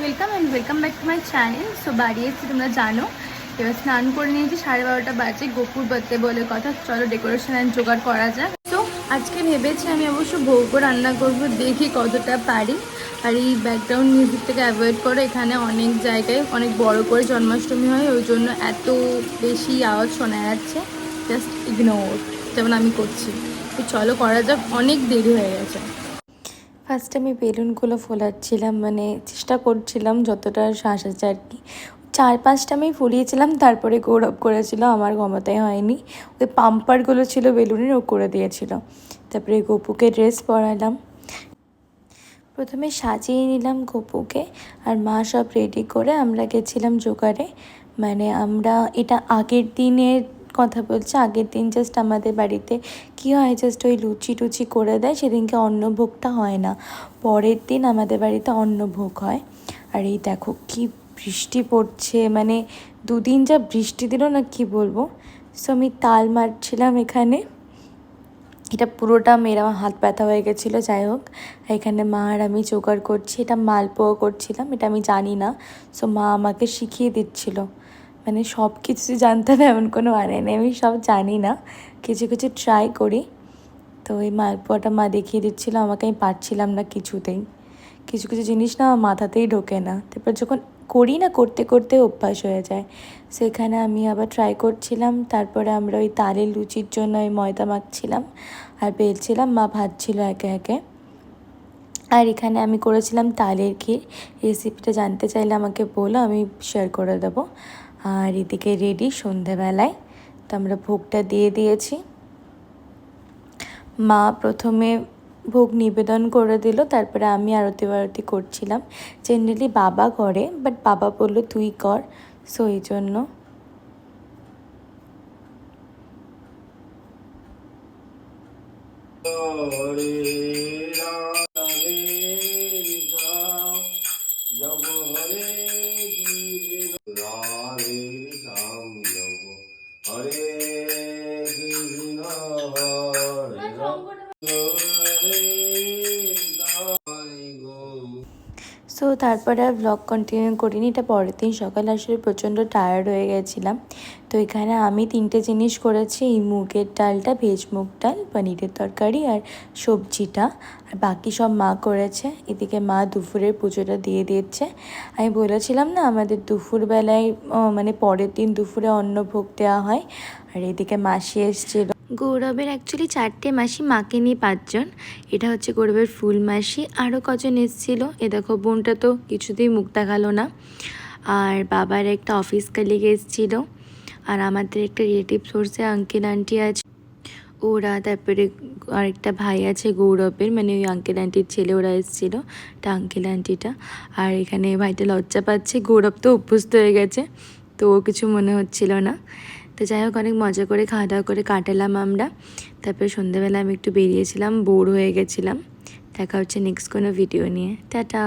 Welcome and welcome back to my channel so বাড়ি এসেছি, তোমরা জানো। এবার স্নান করে নিয়েছি, সাড়ে বারোটা বাজে, গোপুর বার্থডে বলে কথা। চলো ডেকোরেশন অ্যান্ড জোগাড় করা যাক। তো আজকে ভেবেছি আমি অবশ্য ভোগ রান্না করব, দেখি কতটা পারি। আর এই ব্যাকগ্রাউন্ড মিউজিক থেকে অ্যাভয়েড করো, এখানে অনেক জায়গায় অনেক বড় করে জন্মাষ্টমী হয়, ওই জন্য এত বেশি আওয়াজ শোনা যাচ্ছে। জাস্ট ইগনোর যেমন আমি করছি। তো চলো করা যাক, অনেক দেরি হয়ে গেছে। ফার্স্টে আমি বেলুনগুলো ফোলাচ্ছিলাম মানে চেষ্টা করছিলাম যতটা শ্বাস আছে আর কি। চার পাঁচটা আমি ফুলিয়েছিলাম, তারপরে গৌরব করেছিল, আমার ক্ষমতায় হয়নি। ওই পাম্পারগুলো ছিল বেলুনের, ও করে দিয়েছিল। তারপরে গপুকে ড্রেস পরালাম। প্রথমে সাজিয়ে নিলাম গপুকে, আর মা সব রেডি করে আমরা গেছিলাম জোগাড়ে। মানে আমরা এটা আগের দিনের কথা বলছি, আগের দিন জাস্ট আমাদের বাড়িতে কি হয় জাস্ট ওই লুচি টুচি করে দেয়, সেদিনকে অন্নভোগটা হয় না। পরের দিন আমাদের বাড়িতে অন্নভোগ হয়। আর এই দেখো কি বৃষ্টি পড়ছে মানে দুদিন যা বৃষ্টি দিল না কি বলব। সো আমি তাল মারছিলাম এখানে। এটা পুরোটা মেয়ের আমার হাত ব্যথা হয়ে গেছিল, যাই হোক। এখানে মা আর আমি জোগাড় করছি, এটা মালপোয়া করছিলাম, এটা আমি জানি না। সো মা আমাকে শিখিয়ে দিচ্ছিল। মানে সব কিছু জানতে হবে এমন কোনো মানে নেই, আমি সব জানি না। কিছু কিছু ট্রাই করি। তো এই মালপোয়াটা মা দেখিয়ে দিচ্ছিল, আমাকে আমি পারছিলাম না কিছুতেই। কিছু কিছু জিনিস না মাথাতেই ঢোকে না। তারপর যখন করি না, করতে করতে অভ্যাস হয়ে যায়। সেখানে আমি আবার ট্রাই করছিলাম, তারপরে আমরা ওই তালের লুচির জন্য ওই ময়দা মাখছিলাম, আর বেলছিলাম মা ভাজছিল একে একে। আর এখানে আমি করেছিলাম তালের ক্ষীর। রেসিপিটা জানতে চাইলে আমাকে বলো, আমি শেয়ার করে দেবো। আর এদিকে রেডি সন্ধেবেলায় তো আমরা ভোগটা দিয়ে দিয়েছি। মা প্রথমে ভোগ নিবেদন করে দিল, তারপরে আমি আরতি বারতি করছিলাম। জেনারেলি বাবা করে বাট বাবা বলল, তুই কর। সো এই জন্য। হরে সো তারপরে আর ব্লগ কন্টিনিউ করিনি, এটা পরের দিন সকালে আসলে প্রচণ্ড টায়ার্ড হয়ে গেছিলাম। তো এখানে আমি তিনটে জিনিস করেছি, এই মুগের ডালটা ভেজ মুগ ডাল, পনিরের তরকারি আর সবজিটা। আর বাকি সব মা করেছে, এদিকে মা দুপুরের পুজোটা দিয়ে দিচ্ছে। আমি বলেছিলাম না, আমাদের দুপুরবেলায় মানে পরের দিন দুপুরে অন্ন ভোগ দেওয়া হয়। আর এদিকে মাসি এসেছিল। গৌরবের অ্যাকচুয়ালি চারটে মাসি মাকে নিয়ে পাঁচজন। এটা হচ্ছে গৌরবের ফুল মাসি। আরও কজন এসেছিল। এ দেখো, বোনটা তো কিছুতেই মুখ দেখাল না। আর বাবার একটা অফিস কালিগ এসেছিল। আর আমাদের একটা রিলেটিভ সোর্সে আঙ্কেল আন্টি আছে। ওরা, তারপরে আরেকটা ভাই আছে গৌরবের। মানে ওই আঙ্কেল আন্টির ছেলে ওরা এসেছিল এটা আঙ্কেল আন্টিটা আর এখানে ভাইটা লজ্জা পাচ্ছে। গৌরব তো অভ্যস্ত হয়ে গেছে। তো ও কিছু মনে হচ্ছিল না। তো যাই হোক, অনেক মজা করে খাওয়া দাওয়া করে কাটালাম আমরা। তারপরে সন্ধ্যেবেলা আমি একটু বেরিয়েছিলাম, বোর হয়ে গেছিলাম। দেখা হচ্ছে নেক্সট কোনো ভিডিও নিয়ে। টাটা!